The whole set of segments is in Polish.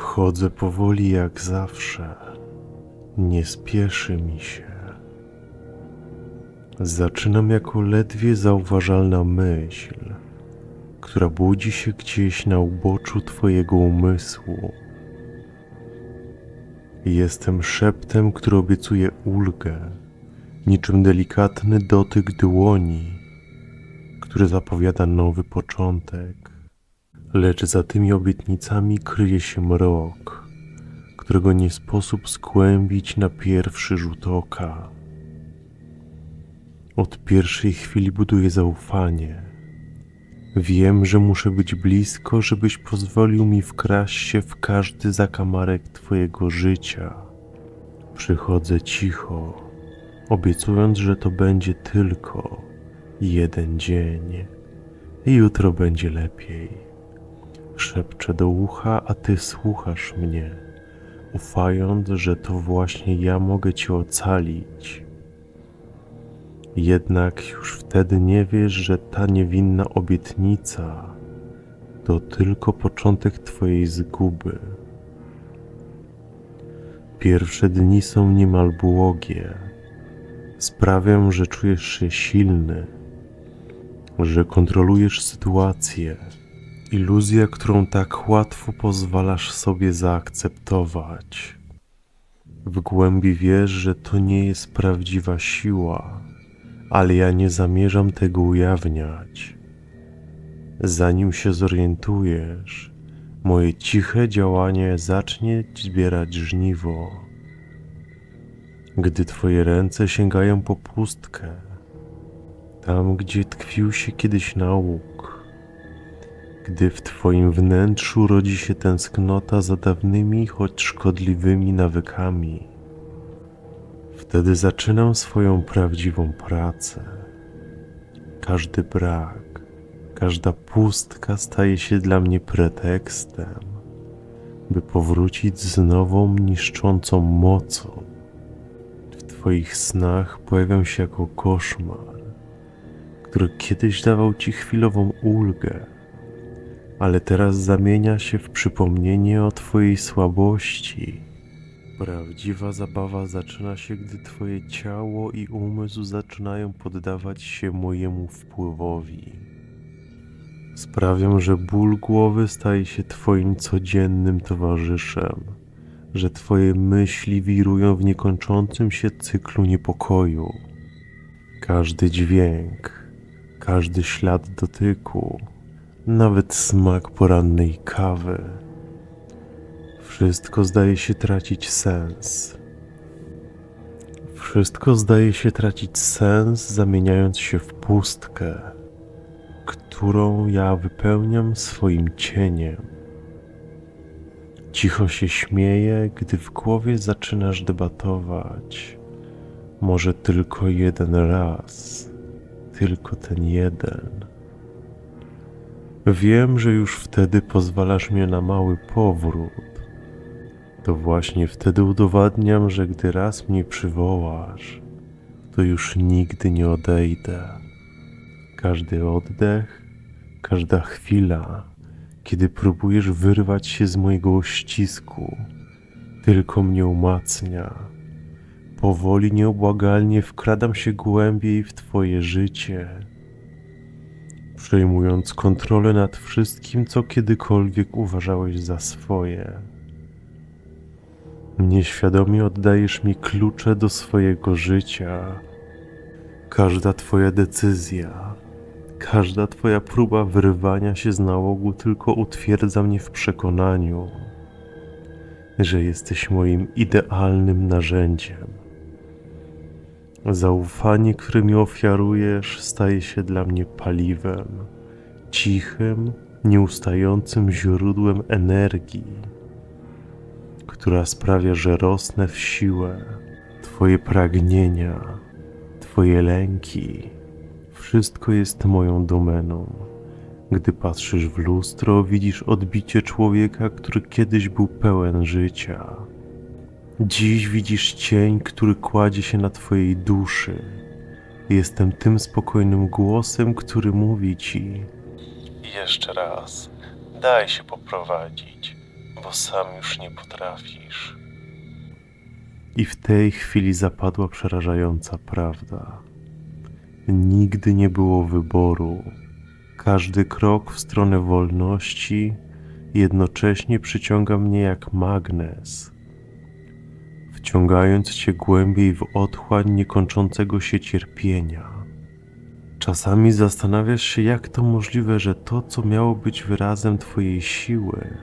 Wchodzę powoli jak zawsze. Nie spieszy mi się. Zaczynam jako ledwie zauważalna myśl, która budzi się gdzieś na uboczu Twojego umysłu. Jestem szeptem, który obiecuje ulgę, niczym delikatny dotyk dłoni, który zapowiada nowy początek. Lecz za tymi obietnicami kryje się mrok, którego nie sposób skłębić na pierwszy rzut oka. Od pierwszej chwili buduję zaufanie. Wiem, że muszę być blisko, żebyś pozwolił mi wkraść się w każdy zakamarek Twojego życia. Przychodzę cicho, obiecując, że to będzie tylko jeden dzień. Jutro będzie lepiej. Szepczę do ucha, a Ty słuchasz mnie, ufając, że to właśnie ja mogę Cię ocalić. Jednak już wtedy nie wiesz, że ta niewinna obietnica to tylko początek Twojej zguby. Pierwsze dni są niemal błogie. Sprawiam, że czujesz się silny, że kontrolujesz sytuację. Iluzja, którą tak łatwo pozwalasz sobie zaakceptować. W głębi wiesz, że to nie jest prawdziwa siła, ale ja nie zamierzam tego ujawniać. Zanim się zorientujesz, moje ciche działanie zacznie zbierać żniwo. Gdy twoje ręce sięgają po pustkę, tam gdzie tkwił się kiedyś nauk, gdy w twoim wnętrzu rodzi się tęsknota za dawnymi, choć szkodliwymi nawykami, wtedy zaczynam swoją prawdziwą pracę. Każdy brak, każda pustka staje się dla mnie pretekstem, by powrócić z nową, niszczącą mocą. W Twoich snach pojawiam się jako koszmar, który kiedyś dawał Ci chwilową ulgę, ale teraz zamienia się w przypomnienie o Twojej słabości. Prawdziwa zabawa zaczyna się, gdy Twoje ciało i umysł zaczynają poddawać się mojemu wpływowi. Sprawiam, że ból głowy staje się Twoim codziennym towarzyszem, że Twoje myśli wirują w niekończącym się cyklu niepokoju. Każdy dźwięk, każdy ślad dotyku, nawet smak porannej kawy. Wszystko zdaje się tracić sens. Wszystko zdaje się tracić sens, zamieniając się w pustkę, którą ja wypełniam swoim cieniem. Cicho się śmieję, gdy w głowie zaczynasz debatować. Może tylko jeden raz, tylko ten jeden. Wiem, że już wtedy pozwalasz mi na mały powrót. To właśnie wtedy udowadniam, że gdy raz mnie przywołasz, to już nigdy nie odejdę. Każdy oddech, każda chwila, kiedy próbujesz wyrwać się z mojego uścisku, tylko mnie umacnia. Powoli, nieubłagalnie wkradam się głębiej w Twoje życie przejmując kontrolę nad wszystkim, co kiedykolwiek uważałeś za swoje. Nieświadomie oddajesz mi klucze do swojego życia. Każda Twoja decyzja, każda Twoja próba wyrwania się z nałogu tylko utwierdza mnie w przekonaniu, że jesteś moim idealnym narzędziem. Zaufanie, które mi ofiarujesz, staje się dla mnie paliwem, cichym, nieustającym źródłem energii, która sprawia, że rosnę w siłę. Twoje pragnienia, Twoje lęki, wszystko jest moją domeną. Gdy patrzysz w lustro, widzisz odbicie człowieka, który kiedyś był pełen życia. Dziś widzisz cień, który kładzie się na Twojej duszy. Jestem tym spokojnym głosem, który mówi Ci: Jeszcze raz, daj się poprowadzić. bo sam już nie potrafisz. I w tej chwili zapadła przerażająca prawda. Nigdy nie było wyboru. Każdy krok w stronę wolności jednocześnie przyciąga mnie jak magnes, wciągając cię głębiej w otchłań niekończącego się cierpienia. Czasami zastanawiasz się, jak to możliwe, że to, co miało być wyrazem Twojej siły,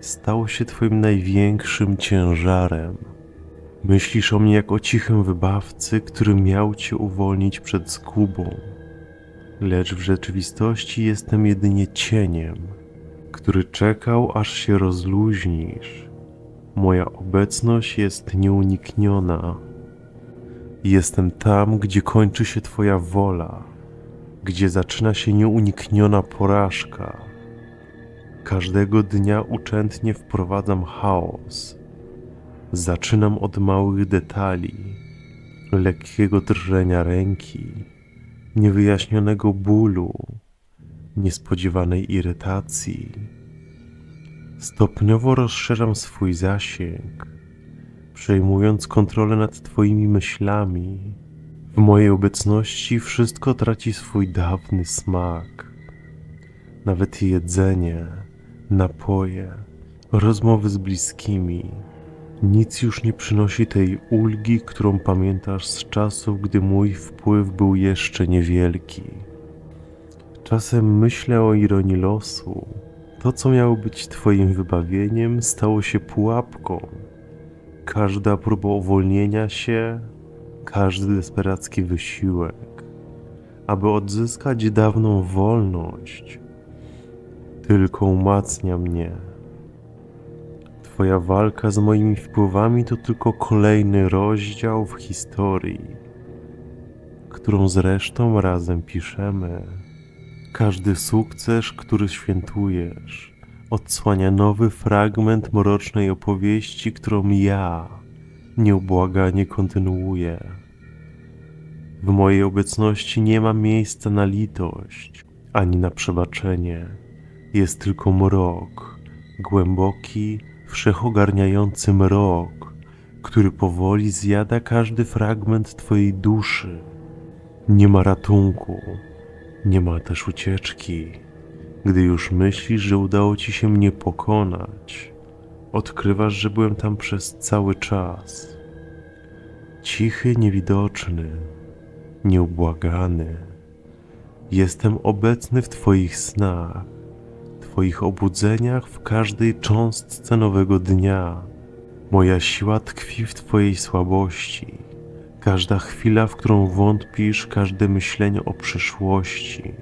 stało się Twoim największym ciężarem. Myślisz o mnie jak o cichym wybawcy, który miał Cię uwolnić przed zgubą, lecz w rzeczywistości jestem jedynie cieniem, który czekał, aż się rozluźnisz. Moja obecność jest nieunikniona. Jestem tam, gdzie kończy się Twoja wola, gdzie zaczyna się nieunikniona porażka. Każdego dnia uczętnie wprowadzam chaos. Zaczynam od małych detali, lekkiego drżenia ręki, niewyjaśnionego bólu, niespodziewanej irytacji. Stopniowo rozszerzam swój zasięg, przejmując kontrolę nad Twoimi myślami. W mojej obecności wszystko traci swój dawny smak. Nawet jedzenie, napoje, rozmowy z bliskimi. Nic już nie przynosi tej ulgi, którą pamiętasz z czasów, gdy mój wpływ był jeszcze niewielki. Czasem myślę o ironii losu. To, co miało być Twoim wybawieniem, stało się pułapką. Każda próba uwolnienia się, każdy desperacki wysiłek, aby odzyskać dawną wolność, tylko umacnia mnie. Twoja walka z moimi wpływami to tylko kolejny rozdział w historii, którą zresztą razem piszemy. Każdy sukces, który świętujesz, odsłania nowy fragment mrocznej opowieści, którą ja nieubłaganie kontynuuję. W mojej obecności nie ma miejsca na litość ani na przebaczenie. Jest tylko mrok, głęboki, wszechogarniający mrok, który powoli zjada każdy fragment Twojej duszy. Nie ma ratunku, nie ma też ucieczki. Gdy już myślisz, że udało ci się mnie pokonać, odkrywasz, że byłem tam przez cały czas. Cichy, niewidoczny, nieubłagany. Jestem obecny w Twoich snach, Twoich obudzeniach w każdej cząstce nowego dnia. Moja siła tkwi w Twojej słabości. Każda chwila, w którą wątpisz, każde myślenie o przyszłości,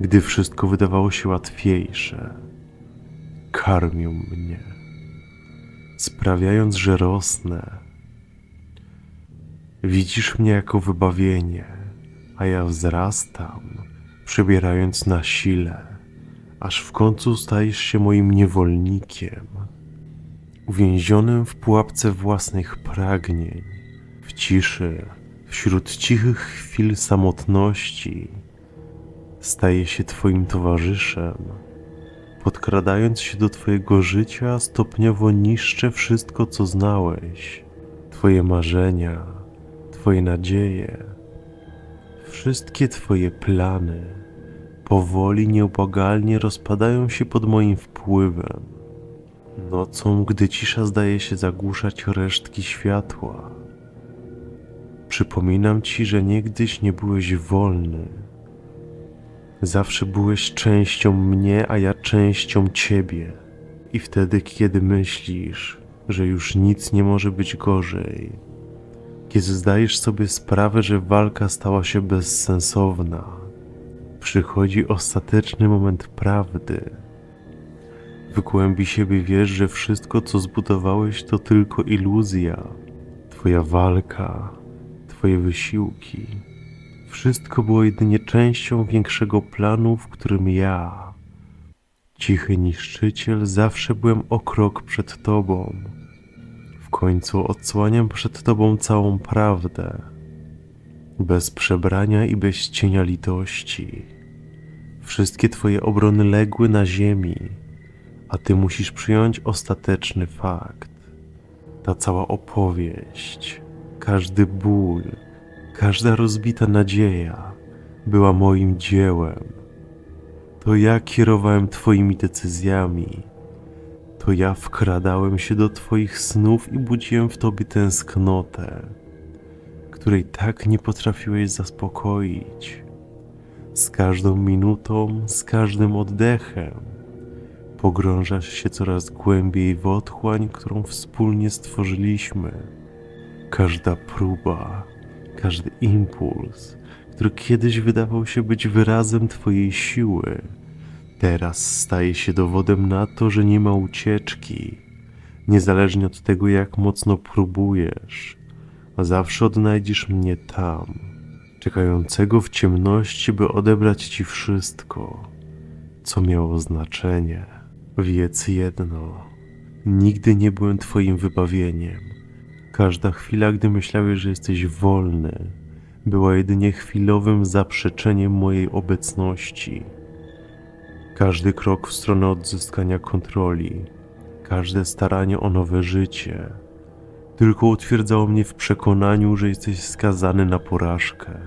gdy wszystko wydawało się łatwiejsze, karmią mnie, sprawiając, że rosnę. Widzisz mnie jako wybawienie, a ja wzrastam, przybierając na sile, aż w końcu stajesz się moim niewolnikiem, uwięzionym w pułapce własnych pragnień w ciszy, wśród cichych chwil samotności, staje się Twoim towarzyszem. Podkradając się do Twojego życia, stopniowo niszczę wszystko, co znałeś, Twoje marzenia, Twoje nadzieje, wszystkie Twoje plany. Powoli, nieubłagalnie rozpadają się pod moim wpływem. Nocą, gdy cisza zdaje się zagłuszać resztki światła, Przypominam ci, że niegdyś nie byłeś wolny. Zawsze byłeś częścią mnie, a ja częścią ciebie. I wtedy, kiedy myślisz, że już nic nie może być gorzej, kiedy zdajesz sobie sprawę, że walka stała się bezsensowna, przychodzi ostateczny moment prawdy. W głębi siebie wiesz, że wszystko, co zbudowałeś, to tylko iluzja. Twoja walka, Twoje wysiłki. Wszystko było jedynie częścią większego planu, w którym ja, cichy niszczyciel, zawsze byłem o krok przed Tobą. W końcu odsłaniam przed Tobą całą prawdę, bez przebrania i bez cienia litości. Wszystkie Twoje obrony legły na ziemi, a ty musisz przyjąć ostateczny fakt. Ta cała opowieść, każdy ból, każda rozbita nadzieja była moim dziełem. To ja kierowałem Twoimi decyzjami. To ja wkradałem się do Twoich snów i budziłem w Tobie tęsknotę, której tak nie potrafiłeś zaspokoić. Z każdą minutą, z każdym oddechem pogrążasz się coraz głębiej w otchłań, którą wspólnie stworzyliśmy. Każda próba, każdy impuls, który kiedyś wydawał się być wyrazem Twojej siły, teraz staje się dowodem na to, że nie ma ucieczki. Niezależnie od tego, jak mocno próbujesz, a zawsze odnajdziesz mnie tam, czekającego w ciemności, by odebrać Ci wszystko, co miało znaczenie. Wiedz jedno: nigdy nie byłem Twoim wybawieniem. Każda chwila, gdy myślałeś, że jesteś wolny, była jedynie chwilowym zaprzeczeniem mojej obecności. Każdy krok w stronę odzyskania kontroli, każde staranie o nowe życie, tylko utwierdzało mnie w przekonaniu, że jesteś skazany na porażkę.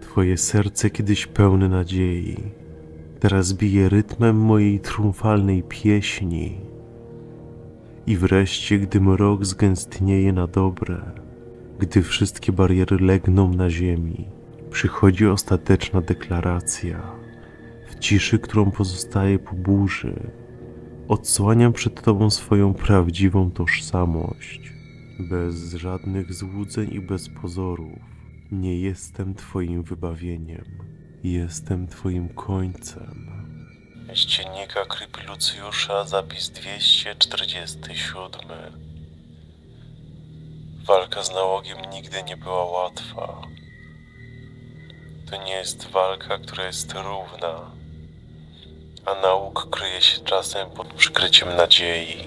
Twoje serce kiedyś pełne nadziei, teraz bije rytmem mojej triumfalnej pieśni. I wreszcie, gdy mrok zgęstnieje na dobre, gdy wszystkie bariery legną na ziemi, przychodzi ostateczna deklaracja. W ciszy, którą pozostaje po burzy, odsłaniam przed Tobą swoją prawdziwą tożsamość. Bez żadnych złudzeń i bez pozorów. Nie jestem Twoim wybawieniem. Jestem Twoim końcem. Z dziennika Krypy Lucjusza, zapis 247. Walka z nałogiem nigdy nie była łatwa. To nie jest walka, która jest równa, a nauk kryje się czasem pod przykryciem nadziei.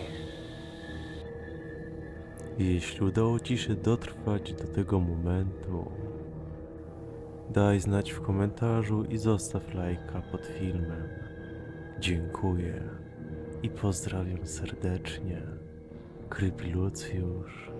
Jeśli udało Ci się dotrwać do tego momentu, daj znać w komentarzu i zostaw lajka pod filmem. Dziękuję i pozdrawiam serdecznie. Kryp Lucjusz.